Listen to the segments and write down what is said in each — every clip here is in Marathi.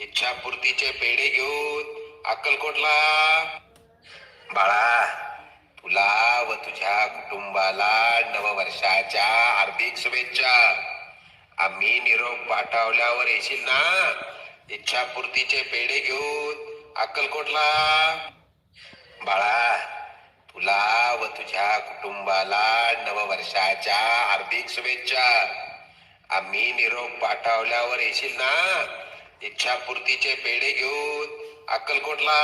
इच्छापूर्तीचे पेढे घेऊन अक्कलकोटला. बाळा तुला व तुझ्या कुटुंबाला नववर्षाच्या हार्दिक शुभेच्छा. आम्ही निरोप पाठवल्यावर येशील ना? इच्छापूर्तीचे पेढे घेऊन अक्कलकोटला. बाळा तुला व तुझ्या कुटुंबाला नववर्षाच्या हार्दिक शुभेच्छा. आम्ही निरोप पाठवल्यावर येशील ना? इच्छापूर्तीचे पेढे घेऊन अक्कलकोटला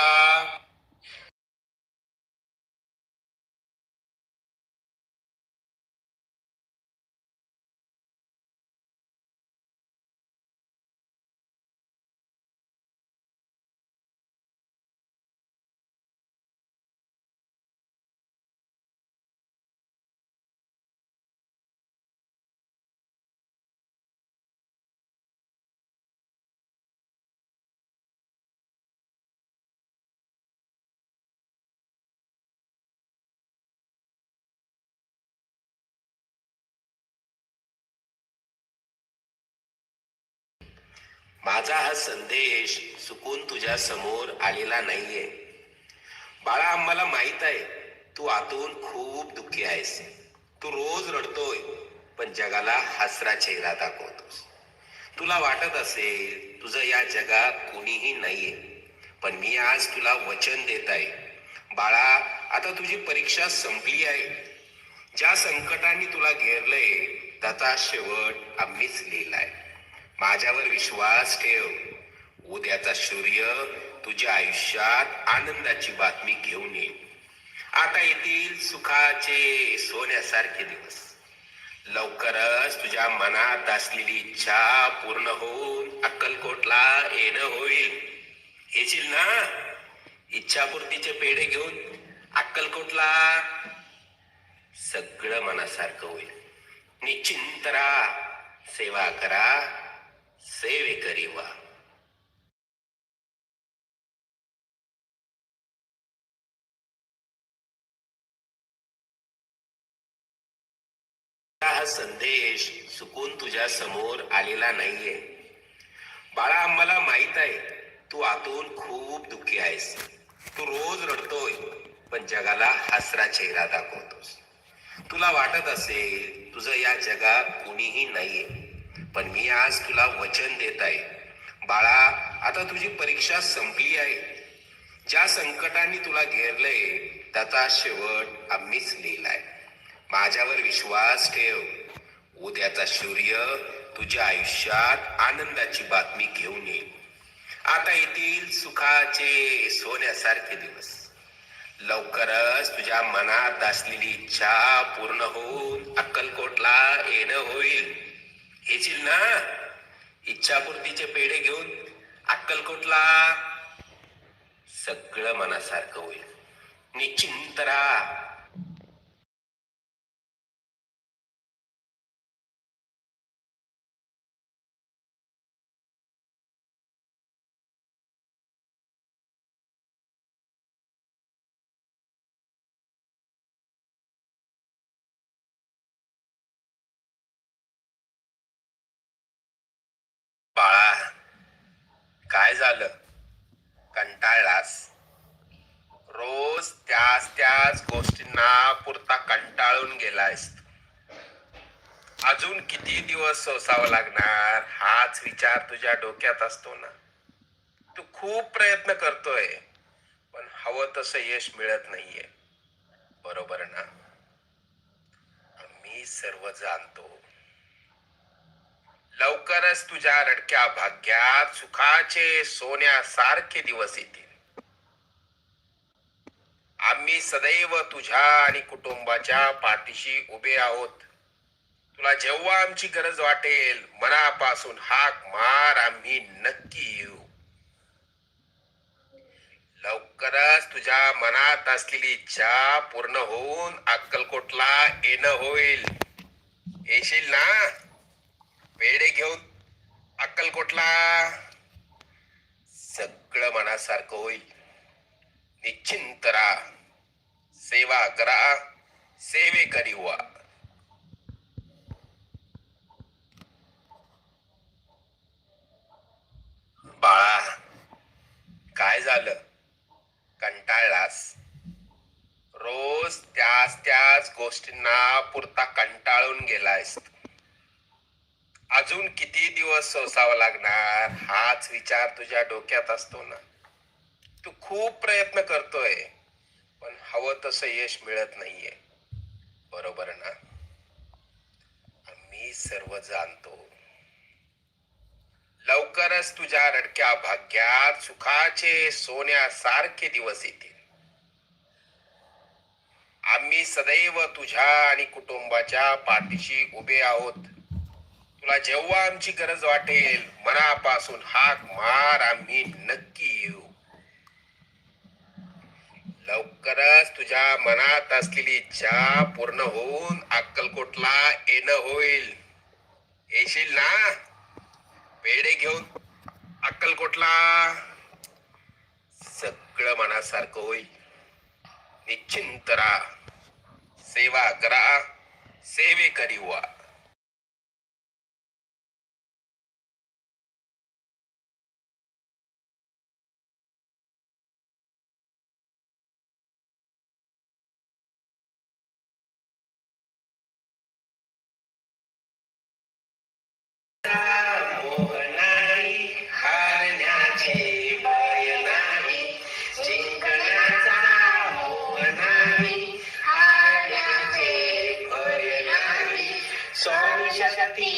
माझा हा संदेश चुकून तुझ्या समोर आलेला नाहीये. बाळा आम्हाला माहीत आहे तू आतून खूप दुःखी आहेस. तू रोज रडतोय पण जगाला हसरा चेहरा दाखवतोस. तुला वाटत असेल तुझं या जगात कोणीही नाहीये पण मी आज तुला वचन देत आहे. बाळा आता तुझी परीक्षा संपली आहे. ज्या संकटाने तुला घेरलंय त्याचा शेवट आम्हीच लिहिलाय. माझ्यावर विश्वास ठेव. उद्याचा सूर्य तुझ्या आयुष्यात आनंदाची बातमी घेऊन येईल. आता येतील सुखाचे सोन्यासारखे दिवस. लवकरच तुझ्या मनात असलेली इच्छा पूर्ण होऊन अक्कलकोटला येणं होईल. येशील ना? इच्छापूर्तीचे पेढे घेऊन अक्कलकोटला सगळं मनासारखं होईल. निश्चिंत राहा. सेवा करा. सेवे करी वा हा संदेश चुकून तुझ्या समोर आलेला नाहीये. बाळा आम्हाला माहीत आहे तू आतून खूप दुःखी आहेस. तू रोज रडतोय पण जगाला हसरा चेहरा दाखवतोस. तुला वाटत असेल तुझं या जगात कुणीही नाहीये. पण मी आज तुला वचन देत आहे. बाळा आता तुझी परीक्षा संपली आहे. ज्या संकटाने तुला घेरलंय त्याचा शेवट आम्हीच लिहिलाय माझ्यावर विश्वास ठेव. उद्याचा सूर्य तुझ्या आयुष्यात आनंदाची बातमी घेऊन येईल. आता येतील सुखाचे सोन्यासारखे दिवस. लवकरच तुझ्या मनात असलेली इच्छा पूर्ण होऊन अक्कलकोटला येणं होईल. येशील ना? इच्छापूर्तीचे पेढे घेऊन अक्कलकोटला. सगळं मनासारखं होईल. निश्चिंत राहा बाळा काय कंटाळलास. रोज त्याच त्याच गोष्टींना पुरता कंटाळून गेलायस. अजून किती दिवस सोसावं लागणार हाच विचार तुझ्या डोक्यात असतो ना. तू खूप प्रयत्न करतोय पण हवं तसं यश मिळत नाहीये. बरोबर ना? मी सर्व जाणतो लवकरच तुझ्या रडक्या भाग्यात सुखाचे सोन्यासारखे दिवस येतील. आम्ही सदैव तुझ्या आणि कुटुंबाच्या पाठीशी उभे आहोत. तुला जेव्हा आमची गरज वाटेल मनापासून हाक मार आम्ही नक्की येऊ. लवकरच तुझ्या मनात असलेली इच्छा पूर्ण होऊन अक्कलकोटला येणं होईल. येशील ना? पेढे घेऊन अक्कलकोटला. सगळं मनासारखं होईल. निश्चिंत राहा. सेवा करा. सेवे करी वा बाळा काय झालं? कंटाळलास? रोज त्याच त्याच गोष्टींना पुरता कंटाळून गेलायस. अजून किती दिवस सोसावं लागणार? हाच विचार तुझ्या डोक्यात असतो ना. तू खूप प्रयत्न करतोय पण हवं तसं यश मिळत नाहीये. बरोबर ना? आम्ही सर्व जाणतो. लवकरच तुझ्या रडक्या भाग्यात सुखाचे सोन्यासारखे दिवस येतील. आम्ही सदैव तुझ्या आणि कुटुंबाच्या पाठीशी उभे आहोत. तुला जेव्हा आमची गरज वाटेल मनापासून हाक मार आम्ही नक्की येऊ. लवकरच तुझ्या मनात असलेली इच्छा पूर्ण होऊन अक्कलकोटला येणं होईल. येशील ना? पेढे घेऊन अक्कलकोटला. सगळं मनासारखं होईल. निश्चिंत राहा. सेवा करा. सेवे करी वा स्वामी शक्ती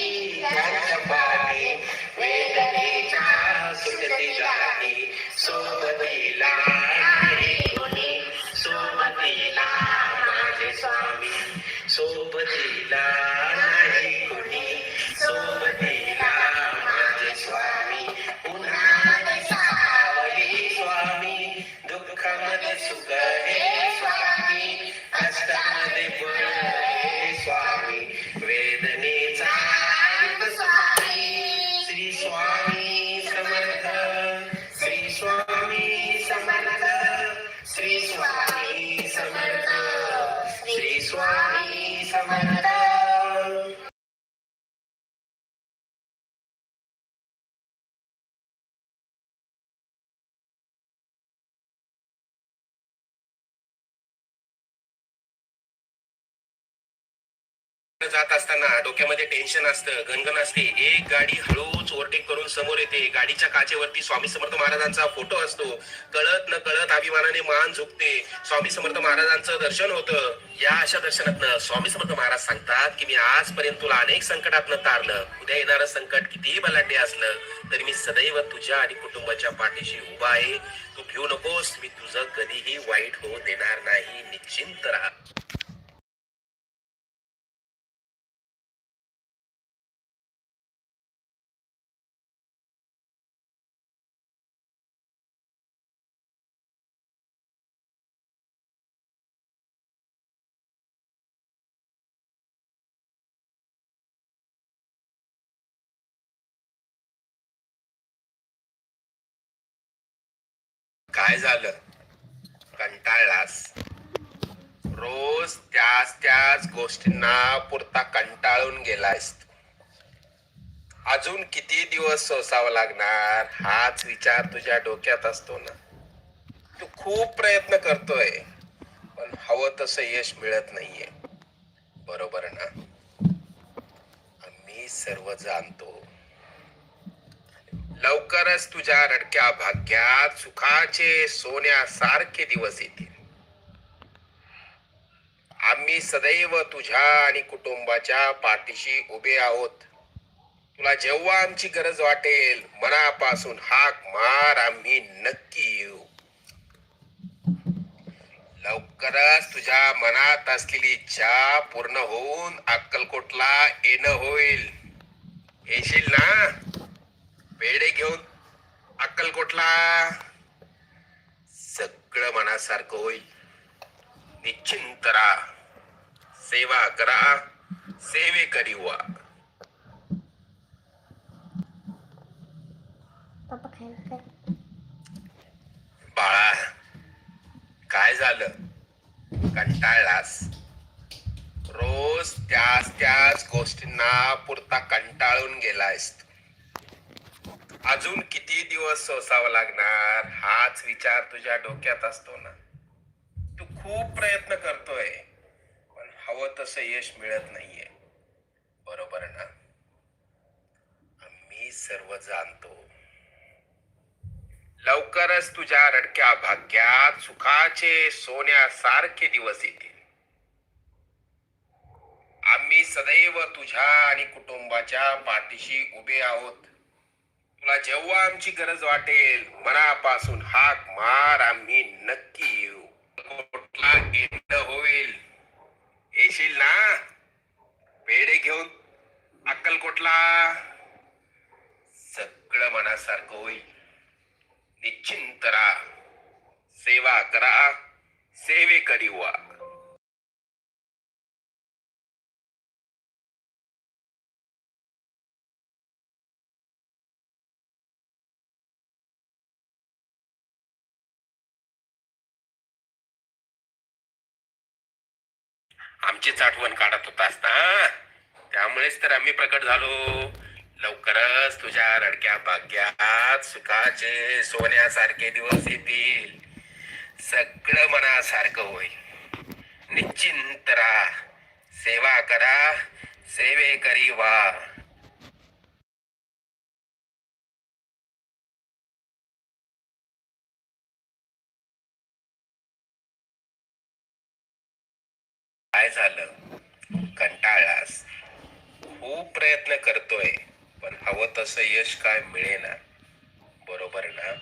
स्वामी समर्थ जात असताना डोक्यामध्ये टेन्शन असतं गणगण असते. एक गाडी हळूच ओव्हरटेक करून समोर येते. गाडीच्या काचेवरती स्वामी समर्थ महाराजांचा फोटो असतो. कळत न कळत अभिमानाने मान झुकते. स्वामी समर्थ महाराजांचं दर्शन होतं. या अशा दर्शनातनं स्वामी समर्थ महाराज सांगतात की मी आजपर्यंत तुला अनेक संकटातनं तारलं. उद्या येणारं संकट कितीही बलाढ्य असलं तरी मी सदैव तुझ्या आणि कुटुंबाच्या पाठीशी उभा आहे. तू भिऊ नकोस. मी तुझं कधीही वाईट होऊ देणार नाही. निश्चिंत राहा काय झालं. कंटाळलास. रोज त्याच त्याच गोष्टींना पुरता कंटाळून गेलायस अजून किती दिवस सोसावं लागणार हाच विचार तुझ्या डोक्यात असतो ना. तू खूप प्रयत्न करतोय पण हवं तसं यश मिळत नाहीये. बरोबर ना? आम्ही सर्व जाणतो लवकरच तुझ्या रडक्या भाग्यात सुखाचे सोन्यासारखे दिवस येतील. आम्ही सदैव तुझ्या आणि कुटुंबाच्या पाठीशी उभे आहोत. तुला जेव्हा आमची गरज वाटेल मनापासून हाक मार आम्ही नक्की येऊ. लवकरच तुझ्या मनात असलेली इच्छा पूर्ण होऊन अक्कलकोटला येणं होईल. येशील ना? पेढे घेऊन अक्कलकोटला सगळं मनासारखं होईल. निश्चिंत राहा सेवा करा. सेवे करी काय? बाळा काय झालं? कंटाळलास? रोज त्याच त्याच गोष्टींना पुरता कंटाळून गेलायस अजून किती दिवस सोसावं लागणार? हाच विचार तुझ्या डोक्यात असतो ना. तू खूप प्रयत्न करतोय पण हवं तसं यश मिळत नाहीये. बरोबर ना? आम्ही सर्व जाणतो. लवकरच तुझ्या रडक्या भाग्यात सुखाचे सोन्यासारखे दिवस येतील. आम्ही सदैव तुझ्या आणि कुटुंबाच्या पाठीशी उभे आहोत. तुला जेव्हा आमची गरज वाटेल मनापासून हाक मार आम्ही नक्की येऊ. कुठला एंड होईल? येशील ना? पेढे घेऊन. अक्कलकोटला सगळं मनासारखं होईल. निश्चिंत राहा. सेवा करा. सेवेकरी व्हा. आमचीच आठवण काढत होतास ना त्यामुळेच तर आम्ही प्रकट झालो. लवकरच तुझ्या रडक्या भाग्यात सुखाचे सोन्यासारखे दिवस येतील. सगळं मनासारखं होईल. निश्चिंत राहा. सेवा करा. सेवे करी वा काय झालं? कंटाळलास खूप प्रयत्न करतोय पण हवं तसं यश काय मिळेना. बरोबर ना?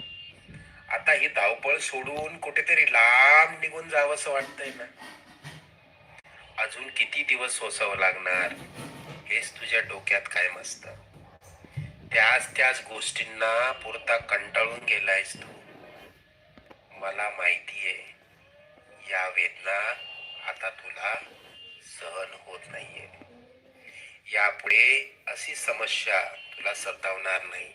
आता ही धावपळ सोडून कुठेतरी लांब निघून जावंसं वाटतंय ना? अजून किती दिवस सोसावं लागणार? हेच तुझ्या डोक्यात काय मस्त. त्याच त्याच गोष्टींना पुरता कंटाळून गेलायस तू. मला माहितीये या वेदना आता तुला सहन होत नाहीये. यापुढे अशी समस्या तुला सतावणार नाही.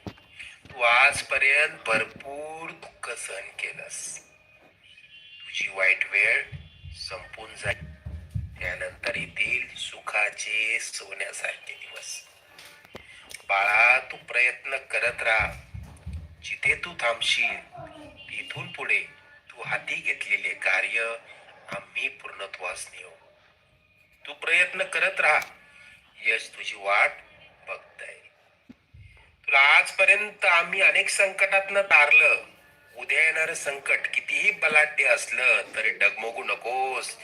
तू आजपर्यंत भरपूर दुःख सहन केलंस. तुझी वाईट वेळ संपून जाईल. त्यानंतर येतील सुखाचे सोन्यासारखे दिवस. बाळा तू प्रयत्न करत राहा. जिथे तू थांबशील तिथून पुढे तू हाती घेतलेले कार्य आम्ही पूर्णत्वास नेऊ तू प्रयत्न करत राहा. यश तुझी वाट बघताय. तुला आजपर्यंत आम्ही अनेक संकटातनं तारलं. उद्या येणार संकट कितीही बलाढ्य असलं तरी डगमगू नकोस.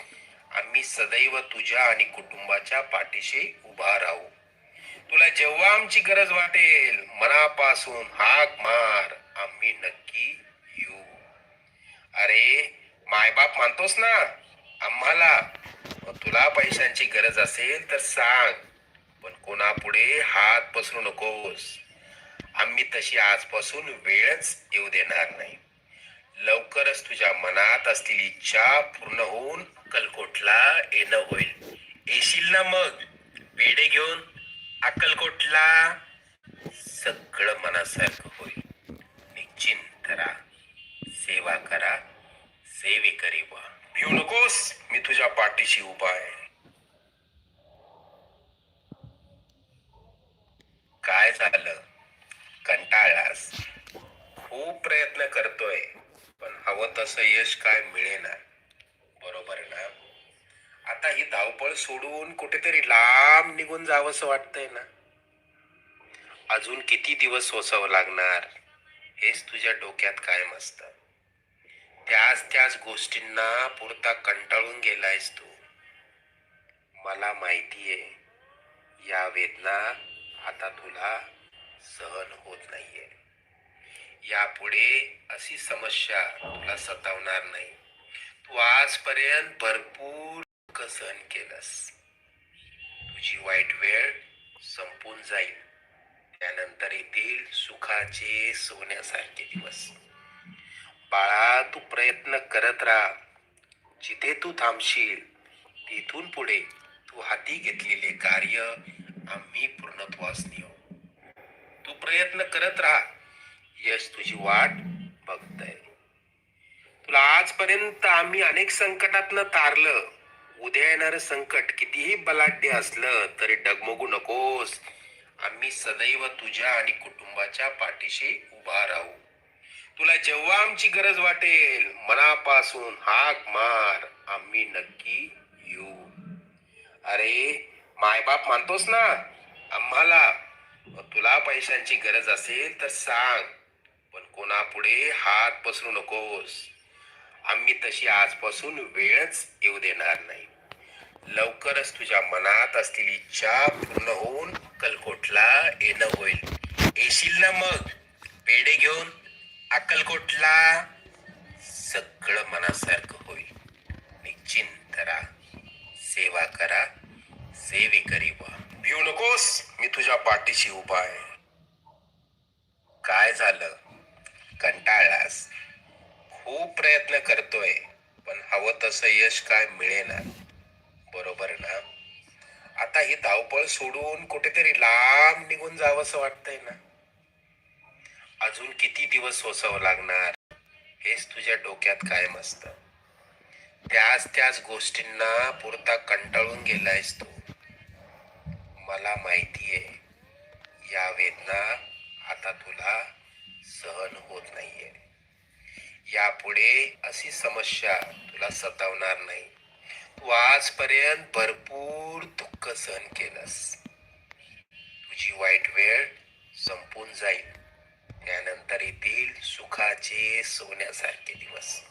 आम्ही सदैव तुझ्या आणि कुटुंबाच्या पाठीशी उभा राहू. तुला जेव्हा आमची गरज वाटेल मनापासून हाक मार. आम्ही नक्की येऊ. अरे मायबाप मानतोस ना आम्हाला. मग तुला पैशांची गरज असेल तर सांग पण कोणापुढे हात पसरू नकोस. आम्ही तशी आजपासून वेळच येऊ देणार नाही. लवकरच तुझ्या मनात असलेली इच्छा पूर्ण होऊन अक्कलकोटला येणं होईल. येशील ना मग? पेढे घेऊन अक्कलकोटला? सगळं मनासारखं होईल. निश्चिंत राहा. सेवा करा. सेवी व्हा भिऊ नकोस मी तुझ्या पाठीशी उभा आहे. काय झालं? कंटाळलास. खूप प्रयत्न करतोय पण हवं तसं यश काय मिळेना. बरोबर ना? आता ही धावपळ सोडून कुठेतरी लांब निघून जावंसं वाटतंय ना? अजून किती दिवस सोसावं लागणार? हेच तुझ्या डोक्यात कायम असतं. त्याच त्याच गोष्टींना पुरता कंटाळून गेलायस तू. मला माहितीये या वेदना आता तुला सहन होत नाहीये. यापुढे अशी समस्या तुला सतावणार नाही. तू आजपर्यंत भरपूर सहन केलंस. तुझी वाईट वेळ संपून जाईल. त्यानंतर येतील सुखाचे सोन्यासारखे दिवस. बाळा तू प्रयत्न करत राहा. जिथे तू थांबशील तिथून पुढे तू हाती घेतलेले कार्य आम्ही पूर्णत्वास नेऊ तू प्रयत्न करत राहा. यश तुझी वाट बघताय. तुला आजपर्यंत आम्ही अनेक संकटातनं तारलं. उद्या येणारं संकट कितीही बलाढ्य असलं तरी डगमगू नकोस. आम्ही सदैव तुझ्या आणि कुटुंबाच्या पाठीशी उभा राहू. तुला जेव्हा आमची गरज वाटेल मनापासून हाक मार. आम्ही नक्की येऊ. अरे मायबाप मानतोस ना? आम्हाला तुला पैशांची गरज असेल तर सांग पण कोणापुढे हात पसरू नकोस. आम्ही तशी आजपासून वेळच येऊ देणार नाही. लवकरच तुझ्या मनात असलेली इच्छा पूर्ण होऊन कलकोटला येणं होईल. येशील ना मग? पेढे घेऊन? अक्कलकोटला सगळं मनासारखं होईल. निश्चिंत राहा सेवा करा सेवेकरी व्हा. भिऊ नकोस मी तुझ्या पाठीशी उभा आहे. काय झालं? कंटाळलास? खूप प्रयत्न करतोय पण हवं तसं यश काय मिळेना. बरोबर ना? आता ही धावपळ सोडून कुठेतरी लांब निघून जावंसं वाटतंय ना? अजून किती दिवस सोसावं लागणार? हेच तुझ्या डोक्यात कायम असत. त्याच त्याच गोष्टींना पुरता कंटाळून गेलायस तू. मला माहितीये या वेदना आता तुला सहन होत नाहीये. यापुढे अशी समस्या तुला सतावणार नाही. तू आजपर्यंत भरपूर दुःख सहन केलंस. तुझी वाईट वेळ संपून जाईल. त्यानंतर येतील सुखाचे सोन्यासारखे दिवस.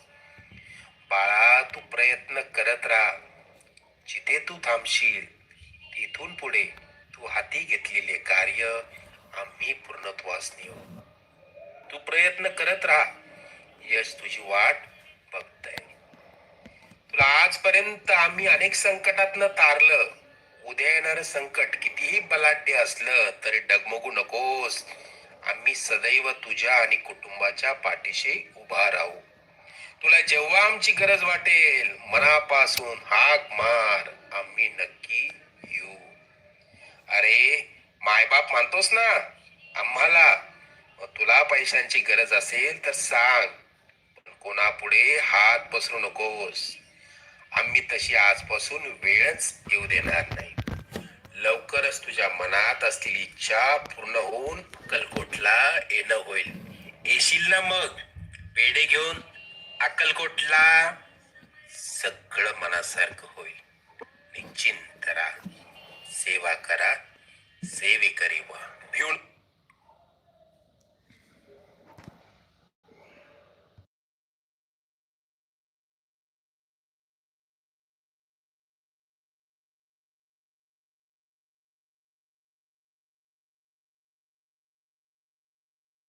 बाळा तू प्रयत्न करत राहा. जिथे तू थांबशील तिथून पुढे तू हाती घेतलेले कार्य आम्ही पूर्णत्वास नेऊ तू प्रयत्न करत राहा. यश तुझी वाट बघतय. तुला आजपर्यंत आम्ही अनेक संकटातनं तारलं. उद्या येणारं संकट कितीही बलाढ्य असलं तरी डगमगू नकोस. आम्ही सदैव तुझ्या आणि कुटुंबाच्या पाठीशी उभा राहू. तुला जेव्हा आमची गरज वाटेल मनापासून हाक मार. आम्ही नक्की येऊ. अरे मायबाप मानतोस ना? आम्हाला. तुला पैशांची गरज असेल तर सांग. कोणापुढे हात पसरू नकोस. आम्ही तशी आजपासून वेळच येऊ देणार नाही. लवकरच तुझ्या मनात असलेली इच्छा पूर्ण होऊन अक्कलकोटला येणं होईल. येशील ना मग? पेढे घेऊन अक्कलकोटला? सगळं मनासारखं होईल. निश्चिंत राहा. सेवा करा. सेवेकरी व्हा.